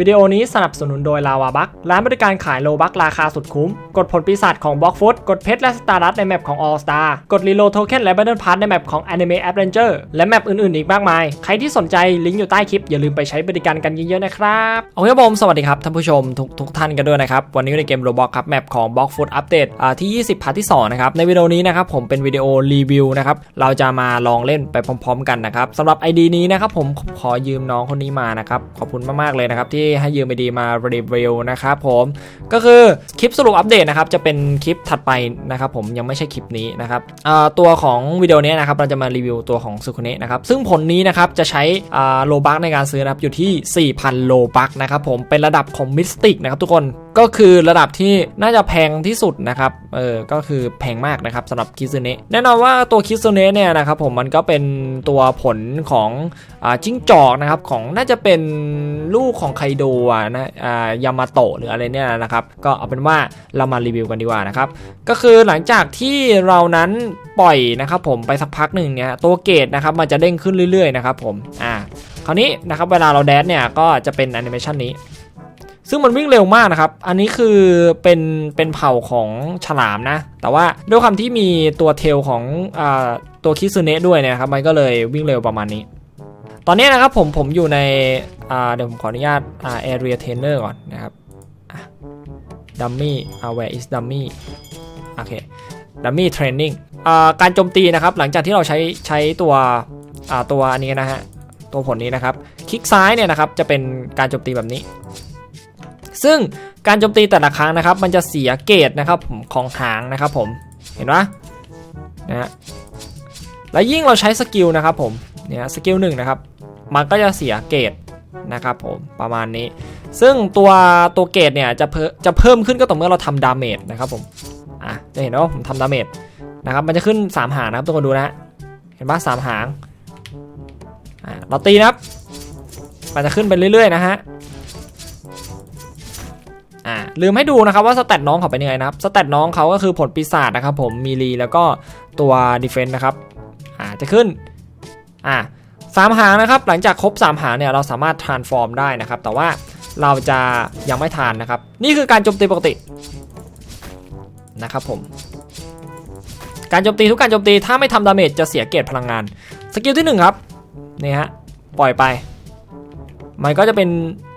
วิดีโอนี้สนับสนุนโดยลาวาบักร้านบริการขายโลบักราคาสุดคุ้ม กดผลปีศาจของบล็อกฟุตกดเพชรและสตาร์ดัตในแมปของ All Star กดรีโลโทเค็นและบัตเดิลพาร์ในแมปของ Anime Adventure และแมปอื่นๆ อีกมากมาย ใครที่สนใจลิงก์อยู่ใต้คลิป อย่าลืมไปใช้บริการกันเยอะๆนะครับ โอเคผมสวัสดีครับท่านผู้ชมทุกทุกท่านกันด้วยนะครับ วันนี้ในเกมโรบอกครับแมปของบล็อกฟุตอัปเดตอ่าที่ 20พาร์ทที่2นะครับในวิดีโอนี้นะครับผมเป็นวิดีโอรีวิวนะครับเราจะมาลองเล่นไปพร้อม ๆ กันนะครับสำหรับ ID นี้นะครับผมขอยืมน้องคนนี้มานะครับขอบคุณมากๆเลยนะครับที่ให้ยืม ID มารีวิวนะครับผมก็คือคลิปสรุปอัปเดตนะครับจะเป็นคลิปถัดไปนะครับผมยังไม่ใช่คลิปนี้นะครับตัวของวิดีโอนี้นะครับเราจะมารีวิวตัวของซูคุเนะนะครับซึ่งผลนี้นะครับจะใช้โลบักในการซื้อนะครับอยู่ที่ 4,000 โลบักนะครับผมเป็นระดับของมิสติกนะครับทุกคนก็คือระดับที่น่าจะแพงที่สุดนะครับ เออ ก็คือแพงมากนะครับสำหรับคิซึเนะแน่นอนว่าตัวคิซึเนะเนี่ยนะครับผมมันก็เป็นตัวผลของอจิ้งจอกนะครับของน่าจะเป็นลูกของไคโดะนะยามาโตะหรืออะไรเนี่ยนะครับ ก็เอาเป็นว่าเรามารีวิวกันดีกว่านะครับก็คือหลังจากที่เรานั้นปล่อยนะครับผมไปสักพักหนึ่งเนี่ยตัวเกตนะครับมันจะเด้งขึ้นเรื่อยๆนะครับผมอ่าคราวนี้นะครับเวลาเราแดดเนี่ยก็จะเป็นแอนิเมชันนี้ซึ่งมันวิ่งเร็วมากนะครับ อันนี้คือเป็นเป็นเผ่าของฉลามนะ แต่ว่าด้วยความที่มีตัวเทลของอตัวคิซึเนะด้วยเนี่ยนะครับ มันก็เลยวิ่งเร็วประมาณนี้ ตอนนี้นะครับผมผมอยู่ในเดี๋ยวผมขออนุญาตอ่า area trainer ก่อนนะครับดัมมี่อ่า where is dummy โอเค dummy training อ่าการโจมตีนะครับหลังจากที่เราใช้ใช้ตัวตัวอันนี้นะฮะตัวผลนี้นะครับ คลิกซ้ายเนี่ยนะครับจะเป็นการโจมตีแบบนี้ ซึ่งการโจมตีแต่ละครั้งนะครับ มันจะเสียเกรดนะครับผมของหางนะครับผมเห็นปะนะฮะแล้วยิ่งเราใช้สกิลนะครับผมเนี่ยสกิลหนึ่งนะครับ มันก็จะเสียเกรดนะครับผมประมาณนี้ ซึ่งตัวตัวเกรดเนี่ยจะเพิ่มจะเพิ่มขึ้นก็ต่อเมื่อเราทำดาเมจนะครับผมอะจะเห็นว่าผมทำดาเมจนะครับมันจะขึ้น 3 หางนะครับทุกคนดูนะฮะเห็นปะสามหางอะเราตีนะครับ มันจะขึ้นไปเรื่อยๆนะฮะอ่าลืมให้ดูนะครับว่าสเตตน้องเขาเป็นยังไงนะครับสเตตน้องเขาก็คือผลปีศาจนะครับผมมีรีแล้วก็ตัวดีเฟนต์นะครับอ่าจะขึ้นอ่า สามหางนะครับ หลังจากครบ 3 หางเนี่ยเราสามารถทานฟอร์มได้นะครับ แต่ว่าเราจะยังไม่ทานนะครับ นี่คือการโจมตีปกตินะครับผมการโจมตีทุกการโจมตีถ้าไม่ทำดาเมจจะเสียเกรดพลังงาน สกิลที่ 1 ครับนี่ฮะปล่อยไป มันก็จะเป็น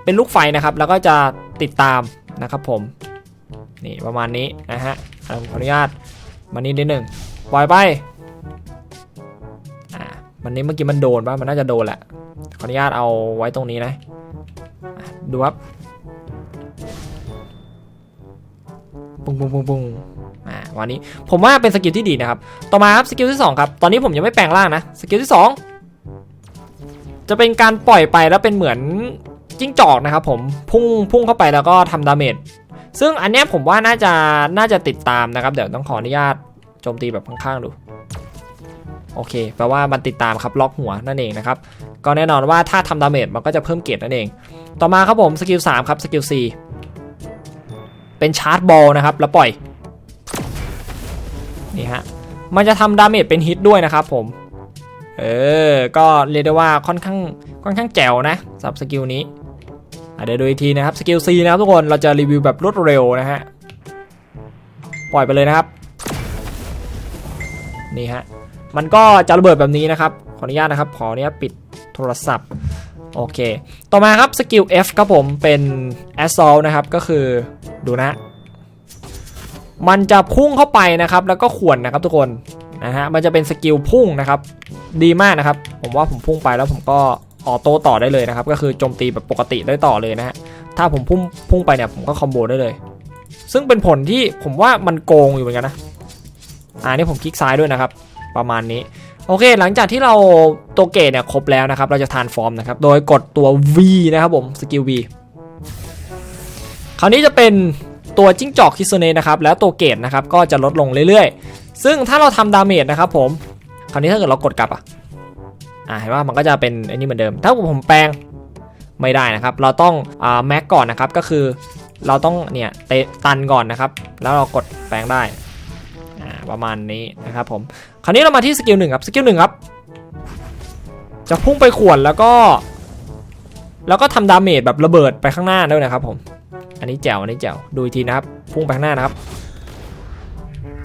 เป็นลูกไฟนะครับ แล้วก็จะติดตามนะครับผมนี่ประมาณนี้นะฮะขออนุญาตมานี่นิดหนึ่งปล่อยไป มันนี้เมื่อกี้มันโดนป่ะมันน่าจะโดนแหละขออนุญาตเอาไว้ตรงนี้นะดูครับปุ้งปุ้งปุ้งปุ้งอ่าวันนี้ผมว่าเป็นสกิลที่ดีนะครับ ต่อมาครับสกิลที่สองครับตอนนี้ผมยังไม่แปลงร่างนะสกิลที่สองจะเป็นการปล่อยไปแล้วเป็นเหมือนจิ้งจอกนะครับผมพุ่งพุ่งเข้าไปแล้วก็ทำดาเมจซึ่งอันนี้ผมว่าน่าจะน่าจะติดตามนะครับ เดี๋ยวต้องขออนุญาตโจมตีแบบข้างๆดู โอเคแปลว่ามันติดตามครับล็อกหัวนั่นเองนะครับก็แน่นอนว่าถ้าทำดาเมจมันก็จะเพิ่มเกรดนั่นเอง ต่อมาครับผมสกิล3ครับสกิล4เป็นชาร์จบอลนะครับแล้วปล่อยนี่ฮะมันจะทำดาเมจเป็นฮิตด้วยนะครับผมเออ ก็เรียกได้ว่าค่อนข้างค่อนข้างแจ๋วนะสำหรับสกิลนี้เดี๋ยวดูอีกทีนะครับสกิล C นะครับทุกคนเราจะรีวิวแบบรวดเร็วนะฮะปล่อยไปเลยนะครับ นี่ฮะ มันก็จะระเบิดแบบนี้นะครับ ขออนุญาตนะครับ ขออนุญาตปิดโทรศัพท์ โอเค ต่อมาครับสกิล F ครับผมเป็น Assault นะครับ ก็คือดูนะ มันจะพุ่งเข้าไปนะครับ แล้วก็ขวนนะครับทุกคนนะฮะ มันจะเป็นสกิลพุ่งนะครับ ดีมากนะครับ ผมว่าผมพุ่งไปแล้วผมก็ออโต้ต่อได้เลยนะครับ ก็คือโจมตีแบบปกติได้ต่อเลยนะฮะ ถ้าผมพุ่งพุ่งไปเนี่ยผมก็คอมโบได้เลย ซึ่งเป็นผลที่ผมว่ามันโกงอยู่เหมือนกันนะ อ่านี่ผมคลิกซ้ายด้วยนะครับ ประมาณนี้ โอเค หลังจากที่เราตัวเกตเนี่ยครบแล้วนะครับ เราจะทานฟอร์มนะครับ โดยกดตัว V นะครับผมสกิล V คราวนี้จะเป็นตัวจิ้งจอกคิโซเนะนะครับ แล้วตัวเกตนะครับก็จะลดลงเรื่อยๆ ซึ่งถ้าเราทำดาเมจนะครับผม คราวนี้ถ้าเกิดเรากดกลับอะอ่าเห็นว่ามันก็จะเป็นอ้นี่เหมือนเดิม ถ้าผมแปลงไม่ได้นะครับ เราต้องอ่าแม็กก่อนนะครับ ก็คือเราต้องเนี่ยเตะตันก่อนนะครับ แล้วเรากดแปลงได้อ่าประมาณนี้นะครับผม คราวนี้เรามาที่สกิลหนึ่งครับสกิลหนึ่งครับจะพุ่งไปขวนแล้วก็ แล้วก็ทำดาเมจแบบระเบิดไปข้างหน้าด้วยนะครับผม อันนี้แจ๋วอันนี้แจ๋วดูอีกทีนะครับ พุ่งไปข้างหน้านะครับ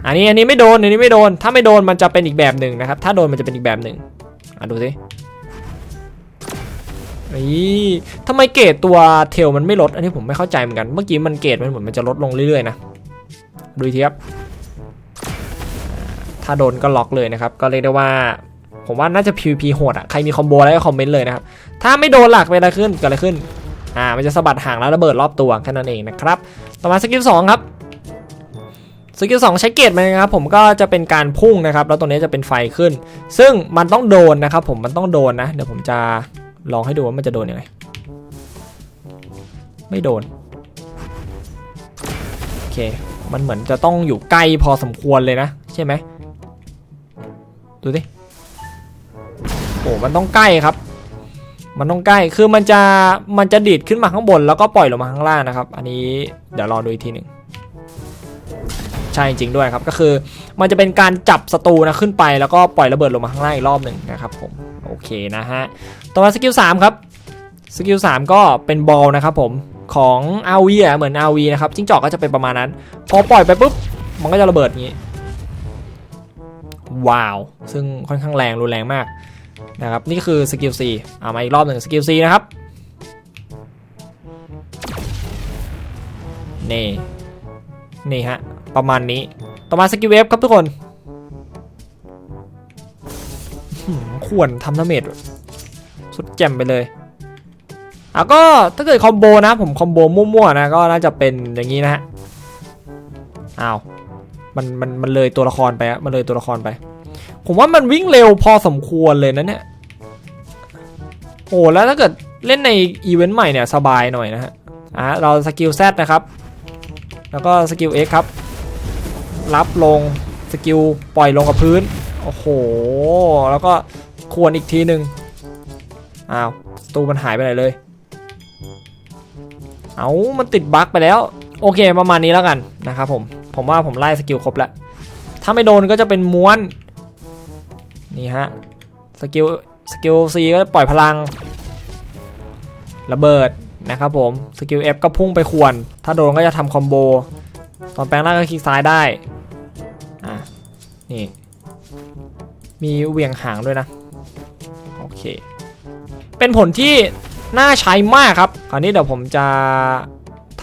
อันนี้อันนี้ไม่โดนอันนี้ไม่โดน ถ้าไม่โดนมันจะเป็นอีกแบบหนึ่งนะครับ ถ้าโดนมันจะเป็นอีกแบบหนึ่งอะดูสินี่ทำไมเกรดตัวเทลมันไม่ลด อันนี้ผมไม่เข้าใจเหมือนกัน เมื่อกี้มันเกรดมันเหมือนมันจะลดลงเรื่อยๆนะ ดูอีกทีครับ ถ้าโดนก็ล็อกเลยนะครับ ก็เรียกได้ว่า ผมว่าน่าจะ PVP โหดอะ ใครมีคอมโบอะไรก็คอมเมนต์เลยนะครับ ถ้าไม่โดนหลักเป็นอะไรขึ้นเกิดอะไรขึ้น อ่า มันจะสะบัดห่างแล้วระเบิดรอบตัวแค่นั้นเองนะครับ ต่อมาสกิลสองครับสกิลสองใช้เกตมันนะครับผมก็จะเป็นการพุ่งนะครับ แล้วตัวนี้จะเป็นไฟขึ้น ซึ่งมันต้องโดนนะครับ ผมมันต้องโดนนะ เดี๋ยวผมจะลองให้ดูว่ามันจะโดนยังไง ไม่โดน โอเค มันเหมือนจะต้องอยู่ใกล้พอสมควรเลยนะ ใช่ไหม ดูดิโอ้มันต้องใกล้ครับ มันต้องใกล้คือมันจะมันจะดีดขึ้นมาข้างบน แล้วก็ปล่อยลงมาข้างล่างนะครับ อันนี้เดี๋ยวรอดูอีกทีหนึ่งใช่จริงด้วยครับก็คือมันจะเป็นการจับศัตรูนะขึ้นไปแล้วก็ปล่อยระเบิดลงมาข้างล่างอีกรอบหนึ่งนะครับผมโอเคนะฮะต่อมาสกิล3ครับสกิล3ก็เป็นบอลนะครับผมของอาวีอะเหมือนอาวีนะครับจิ้งจอกก็จะเป็นประมาณนั้น พอปล่อยไปปุ๊บ มันก็จะระเบิดอย่างนี้ ว้าวซึ่งค่อนข้างแรงรุนแรงมากนะครับนี่คือสกิล4เอามาอีกรอบหนึ่งสกิล4นะครับนี่นี่ฮะประมาณนี้ต่อมาสกิลเวฟครับทุกคนควรทำดาเมจสุดแจ่มไปเลยอะก็ถ้าเกิดคอมโบนะผมคอมโบมั่วๆนะก็น่าจะเป็นอย่างนี้นะฮะอ้าว มันมันมันเลยตัวละครไปอะมันเลยตัวละครไป ผมว่ามันวิ่งเร็วพอสมควรเลยนะเนี่ยโอ้แล้วถ้าเกิดเล่นในอีเวนต์ใหม่เนี่ยสบายหน่อยนะฮะอะเราสกิล Z นะครับ แล้วก็สกิล X ครับรับลงสกิลปล่อยลงกับพื้น โอ้โห แล้วก็ควรอีกทีหนึ่งอ้าวตูมันหายไปไหนเลย เอามันติดบั๊กไปแล้ว โอเคประมาณนี้แล้วกันนะครับผม ผมว่าผมไล่สกิลครบแล้วถ้าไม่โดนก็จะเป็นม้วน นี่ฮะ สกิล สกิล C ก็ปล่อยพลัง ระเบิดนะครับผม สกิล F ก็พุ่งไปขวน ถ้าโดนก็จะทำคอมโบ ตอนแปลงร่างก็คลิกซ้ายได้ อะ นี่ มีเหวี่ยงหางด้วยนะ โอเค เป็นผลที่น่าใช้มากครับ คราวนี้เดี๋ยวผมจะ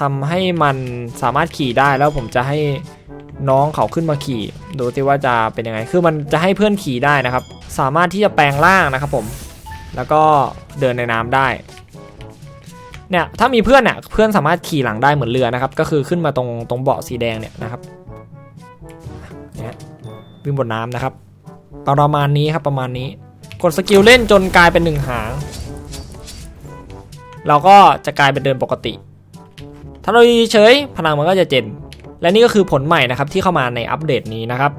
ทำให้มันสามารถขี่ได้แล้วผมจะให้น้องเขาขึ้นมาขี่ดูสิว่าจะเป็นยังไง คือมันจะให้เพื่อนขี่ได้นะครับ สามารถที่จะแปลงร่างนะครับผม แล้วก็เดินในน้ำได้ เนี่ยถ้ามีเพื่อนเนี่ยเพื่อนสามารถขี่หลังได้เหมือนเรือนะครับ ก็คือขึ้นมาตรงตรงเบาะสีแดงเนี่ยนะครับเนี่ยวิ่งบนน้ำนะครับ ประมาณนี้ครับประมาณนี้ กดสกิลเล่นจนกลายเป็นหนึ่งหางเราก็จะกลายเป็นเดินปกติ ถ้าเราเฉยพลังมันก็จะเจน และนี่ก็คือผลใหม่นะครับที่เข้ามาในอัปเดตนี้นะครับ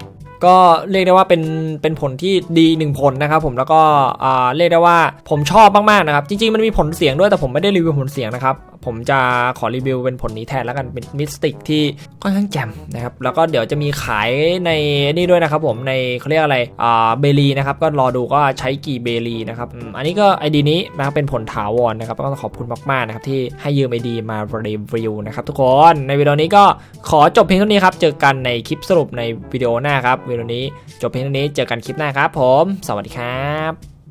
ก็เรียกได้ว่าเป็นเป็นผลที่ดีหนึ่งผลนะครับผมแล้วก็อ่าเรียกได้ว่าผมชอบมากๆนะครับจริงๆมันมีผลเสียงด้วยแต่ผมไม่ได้รีวิวผลเสียงนะครับ ผมจะขอรีวิวเป็นผลนี้แทนแล้วกันเป็นมิสติกที่ค่อนข้างแจ่มนะครับแล้วก็เดี๋ยวจะมีขายในนี่ด้วยนะครับผมในเขาเรียกอะไรอ่าเบลีนะครับก็รอดูก็ใช้กี่เบลีนะครับอันนี้ก็ไอดีนี้นะครับเป็นผลถาวรนะครับก็ต้องขอบคุณมากๆนะครับที่ให้ยืมไอดีมารีวิวนะครับทุกคนในวิดีโอนี้ก็ขอจบเพียงเท่านี้ครับเจอกันในคลิปสรุปในวิดีโอหน้าครับวิดีโอนี้จบเพียงเท่านี้เจอกันคลิปหน้าครับผม สวัสดีครับ